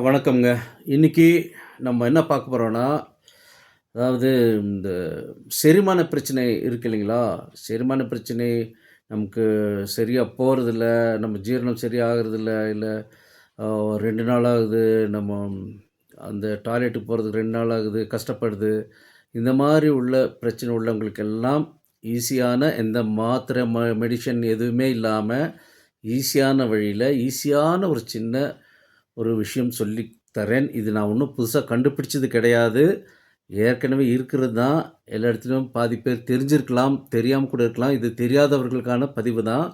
வணக்கம்ங்க. இன்றைக்கி நம்ம என்ன பார்க்க போகிறோன்னா அதாவது இந்த செரிமான பிரச்சனை இருக்கு இல்லைங்களா? செரிமான பிரச்சனை நமக்கு சரியாக போகிறதில்ல நம்ம ஜீரணம் சரியாகிறதில்ல இல்லை ரெண்டு நாள் ஆகுது, நம்ம அந்த டாய்லெட்டுக்கு போகிறதுக்கு ரெண்டு நாள் ஆகுது, கஷ்டப்படுது. இந்த மாதிரி உள்ள பிரச்சனை உள்ளவங்களுக்கெல்லாம் ஈஸியான எந்த மாத்திரை, ம மெடிஷன் எதுவுமே இல்லாமல் ஈஸியான வழியில் ஈஸியான ஒரு சின்ன ஒரு விஷயம் சொல்லி தரேன். இது நான் ஒன்றும் புதுசாக கண்டுபிடிச்சது கிடையாது. ஏற்கனவே இருக்கிறது தான். எல்லா இடத்துலையும் பாதி பேர் தெரிஞ்சிருக்கலாம், தெரியாமல் கூட இருக்கலாம். இது தெரியாதவர்களுக்கான பதிவு தான்.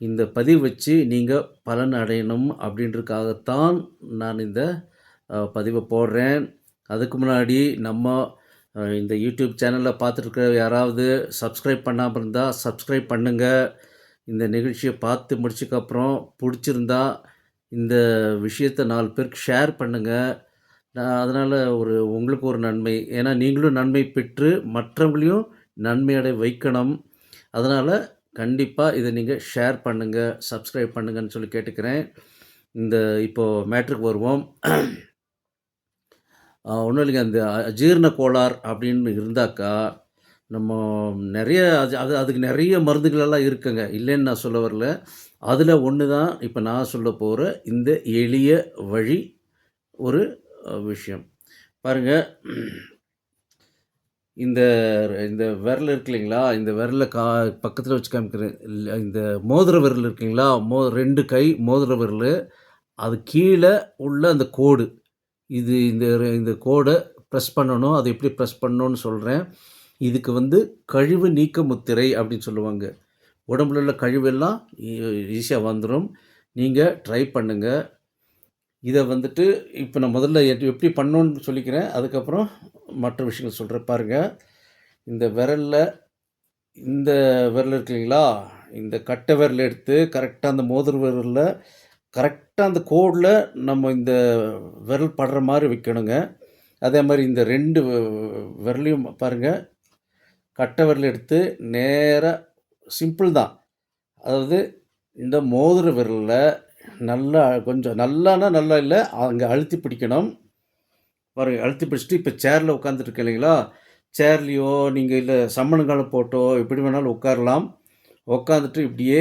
இந்த பதிவு வச்சு நீங்கள் பலன் அடையணும் அப்படின்றதுக்காகத்தான் நான் இந்த பதிவை போடுறேன். அதுக்கு முன்னாடி நம்ம இந்த யூடியூப் சேனலில் பார்த்துருக்க யாராவது சப்ஸ்கிரைப் பண்ணாமல் இருந்தால் சப்ஸ்கிரைப் பண்ணுங்கள் இந்த நிகழ்ச்சியை பார்த்து முடிச்சதுக்கப்புறம் பிடிச்சிருந்தா இந்த விஷயத்த நாலு பேருக்கு ஷேர் பண்ணுங்கள் நான் அதனால் ஒரு உங்களுக்கு ஒரு நன்மை. ஏன்னா நீங்களும் நன்மை பெற்று மற்றவங்களையும் நன்மையடை வைக்கணும். அதனால் கண்டிப்பாக இதை நீங்கள் ஷேர் பண்ணுங்கள் சப்ஸ்கிரைப் பண்ணுங்கன்னு சொல்லி கேட்டுக்கிறேன். இந்த இப்போ மேட்டருக்கு வருவோம். ஒன்றும் இல்லைங்க. அந்த அஜீரண கோளாறு அப்படின்னு இருந்தாக்கா, நம்ம நிறைய அது அது அதுக்கு நிறைய மருந்துகளெல்லாம் இருக்குங்க. இல்லைன்னு நான் சொல்ல வரல. அதில் ஒன்று தான் இப்போ நான் சொல்ல போகிற இந்த எளிய வழி ஒரு விஷயம். பாருங்க இந்த இந்த விரல் இருக்கு இல்லைங்களா? இந்த விரலை கா பக்கத்தில் வச்சு காமிக்கிறேன். இந்த மோதிர விரல் இருக்குங்களா மோ ரெண்டு கை மோதிர விரலு. அது கீழே உள்ள அந்த கோடு. இது இந்த இந்த கோடை ப்ரெஸ் பண்ணணும். அதை எப்படி ப்ரெஸ் பண்ணணும்னு சொல்கிறேன் இதுக்கு வந்து கழிவு நீக்க முத்திரை அப்படின்னு சொல்லுவாங்க. உடம்புல உள்ள கழிவெல்லாம் ஈஸியாக வந்துடும் நீங்கள் ட்ரை பண்ணுங்கள் இதை வந்துட்டு இப்போ நான் முதல்ல எப்படி பண்ணணுன்னு சொல்லிக்கிறேன். அதுக்கப்புறம் மற்ற விஷயங்கள் சொல்கிறேன் பாருங்கள் இந்த விரலில் இந்த விரல் இருக்கு இல்லைங்களா? இந்த கட்டை விரல் எடுத்து கரெக்டாக அந்த மோதிர விரலில் கரெக்டாக அந்த கோடில் நம்ம இந்த விரல் படுற மாதிரி வைக்கணுங்க. அதே மாதிரி இந்த ரெண்டு விரலையும் பாருங்கள் கட்டை விரல் எடுத்து நேராக சிம்பிள் தான். அதாவது இந்த மோதிர விரலில் நல்லா கொஞ்சம் நல்லானா நல்லா இல்லை அங்கே அழுத்தி பிடிக்கணும். பாருங்க அழுத்தி பிடிச்சிட்டு இப்போ சேரில் உட்காந்துட்டு இல்லைங்களா? சேர்லேயோ நீங்கள் இல்லை சம்மணங்கால் போட்டோ எப்படி வேணாலும் உட்காரலாம். உட்காந்துட்டு இப்படியே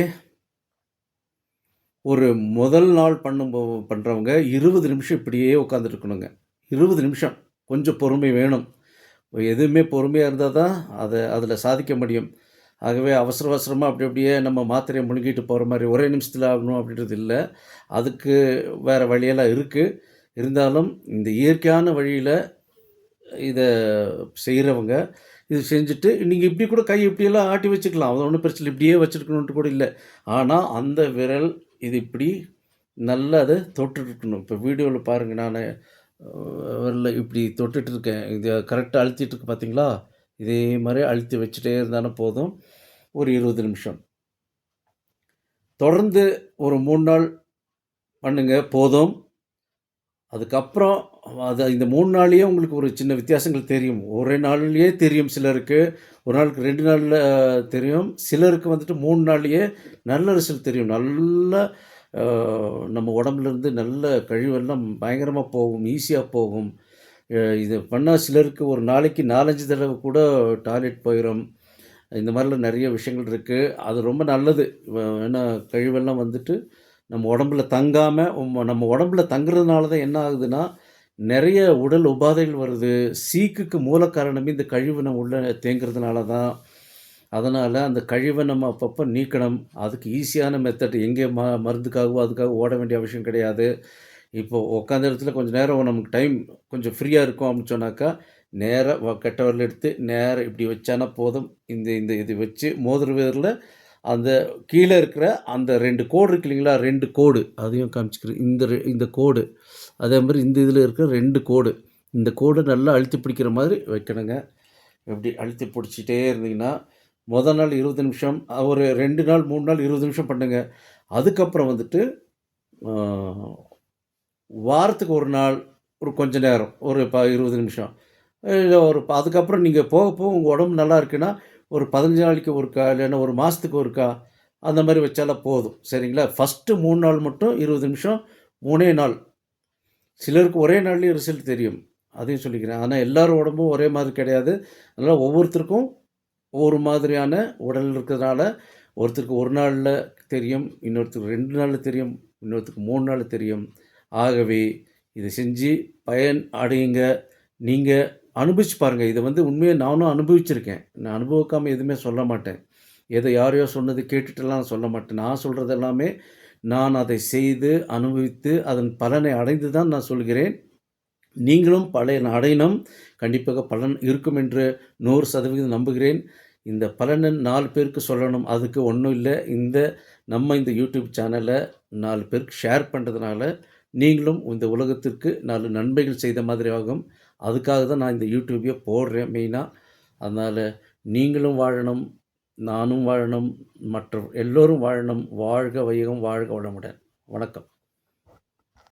ஒரு முதல் நாள் பண்ணும்போ பண்ணுறவங்க இருபது நிமிஷம் இப்படியே உட்காந்துருக்கணுங்க இருபது நிமிஷம். கொஞ்சம் பொறுமை வேணும். எதுவுமே பொறுமையாக இருந்தால் தான் அதை அதில் சாதிக்க முடியும். ஆகவே அவசர அவசரமாக அப்படி அப்படியே நம்ம மாத்திரையை முழுங்கிட்டு போகிற மாதிரி ஒரே நிமிஷத்தில் ஆகணும் அப்படின்றது இல்லை அதுக்கு வேற வழியெல்லாம் இருக்குது இருந்தாலும் இந்த இயற்கையான வழியில் இதை செய்கிறவங்க இது செஞ்சுட்டு நீங்கள் இப்படி கூட கை இப்படியெல்லாம் ஆட்டி வச்சுக்கலாம். அது ஒன்றும் பிரச்சனை இப்படியே வச்சுருக்கணுன்ட்டு கூட இல்லை ஆனால் அந்த விரல் இது இப்படி நல்லா அதை தொட்டுட்டு இருக்கணும். வீடியோவில் பாருங்கள் நான் விரலில் இப்படி தொட்டுட்ருக்கேன் இருக்கேன். கரெக்டாக அழுத்திட்டுருக்கு பார்த்தீங்களா? இதே மாதிரி அழுத்தி வச்சுட்டே இருந்தாலும் போதும். ஒரு 20 நிமிஷம். தொடர்ந்து ஒரு மூணு நாள் பண்ணுங்க போதும். அதுக்கப்புறம் அது இந்த மூணு நாள்லேயே உங்களுக்கு ஒரு சின்ன வித்தியாசங்கள் தெரியும். ஒரே நாள்லேயே தெரியும் சிலருக்கு. ஒரு நாளுக்கு ரெண்டு நாளில் தெரியும். சிலருக்கு வந்துட்டு மூணு நாள்லேயே நல்ல ரிசல்ட் தெரியும். நல்லா நம்ம உடம்புலேருந்து நல்ல கழிவெல்லாம் பயங்கரமாக போகும். ஈஸியாக போகும். இது பண்ணால் சிலருக்கு ஒரு நாளைக்கு நாலஞ்சு தடவை கூட டாய்லெட் போயிடும் இந்த மாதிரிலாம் நிறைய விஷயங்கள் இருக்குது அது ரொம்ப நல்லது. ஏன்னா கழிவெல்லாம் வந்துட்டு நம்ம உடம்புல தங்காமல் நம்ம உடம்புல தங்குறதுனால தான் என்ன ஆகுதுன்னா, நிறைய உடல் உபாதைகள் வருது. சீக்குக்கு மூல காரணமே இந்த கழிவு நம்ம உள்ளே தேங்குறதுனால தான். அதனால் அந்த கழிவை நம்ம அப்பப்போ நீக்கணும். அதுக்கு ஈஸியான மெத்தட் எங்கே ம மருந்துக்காகவோ, அதுக்காக ஓட வேண்டிய அவசியம் கிடையாது. இப்போ உட்காந்த இடத்துல கொஞ்சம் நேரம் நமக்கு டைம் கொஞ்சம் ஃப்ரீயாக இருக்கும் அப்படின்னு சொன்னாக்கா, நேராக வ கட்டை எடுத்து நேராக இப்படி வச்சானா போதும். இந்த இந்த இது வச்சு மோதிர விரல்ல அந்த கீழே இருக்கிற அந்த ரெண்டு கோடு இருக்கு இல்லைங்களா? ரெண்டு கோடு அதையும் காமிச்சிக்கிறேன் இந்த ரெ இந்த கோடு. அதே மாதிரி இந்த இதில் இருக்கிற ரெண்டு கோடு. இந்த கோடு நல்லா அழுத்தி பிடிக்கிற மாதிரி வைக்கணுங்க. இப்படி அழுத்தி பிடிச்சிட்டே இருந்தீங்கன்னா, முதல் நாள் 20 நிமிஷம், ஒரு ரெண்டு நாள், மூணு நாள் 20 நிமிஷம் பண்ணுங்க. அதுக்கப்புறம் வந்துட்டு வாரத்துக்கு ஒரு நாள் ஒரு கொஞ்ச நேரம். ஒரு ப 20 நிமிஷம். இல்லை ஒரு அதுக்கப்புறம் நீங்கள் போக போக உங்கள் உடம்பு நல்லா இருக்குன்னா, ஒரு 15 நாளைக்கு ஒருக்கா, இல்லைன்னா ஒரு மாதத்துக்கு ஒருக்கா அந்த மாதிரி வச்சாலே போதும். சரிங்களா? ஃபர்ஸ்ட்டு மூணு நாள் மட்டும் 20 நிமிஷம் மூணே நாள். சிலருக்கு ஒரே நாள்லேயும் ரிசல்ட் தெரியும். அதையும் சொல்லிக்கிறேன். ஆனால் எல்லோரும் உடம்பும் ஒரே மாதிரி கிடையாது. அதனால் ஒவ்வொருத்தருக்கும் ஒவ்வொரு மாதிரியான உடல் இருக்கிறதுனால, ஒருத்தருக்கு ஒரு நாளில் தெரியும். இன்னொருத்தருக்கு ரெண்டு நாளில் தெரியும். இன்னொருத்தருக்கு மூணு நாள் தெரியும். ஆகவே இதை செஞ்சு பயன் அடையுங்க. நீங்கள் அனுபவிச்சு பாருங்கள் இதை வந்து உண்மையாக நானும் அனுபவிச்சிருக்கேன். நான் அனுபவிக்காமல் எதுவுமே சொல்ல மாட்டேன். எதை யாரையோ சொன்னது கேட்டுட்டுலாம் சொல்ல மாட்டேன். நான் சொல்கிறதெல்லாமே எல்லாமே நான் அதை செய்து, அனுபவித்து, அதன் பலனை அடைந்து தான் நான் சொல்கிறேன். நீங்களும் பலன் அடையணும். கண்டிப்பாக பலன் இருக்கும் என்று 100% நம்புகிறேன். இந்த பலனை நாலு பேருக்கு சொல்லணும். அதுக்கு ஒன்றும் இல்லை இந்த நம்ம இந்த யூடியூப் சேனலை நாலு பேருக்கு ஷேர் பண்ணுறதுனால நீங்களும் இந்த உலகத்திற்கு நாலு நன்மைகள் செய்த மாதிரி ஆகும். அதுக்காக தான் நான் இந்த யூடியூப்பையே போடுறேன் மெயினாக அதனால் நீங்களும் வாழணும், நானும் வாழணும், மற்ற எல்லோரும் வாழணும். வாழ்க வையகம்! வாழ்க வளமுடன்! வணக்கம்.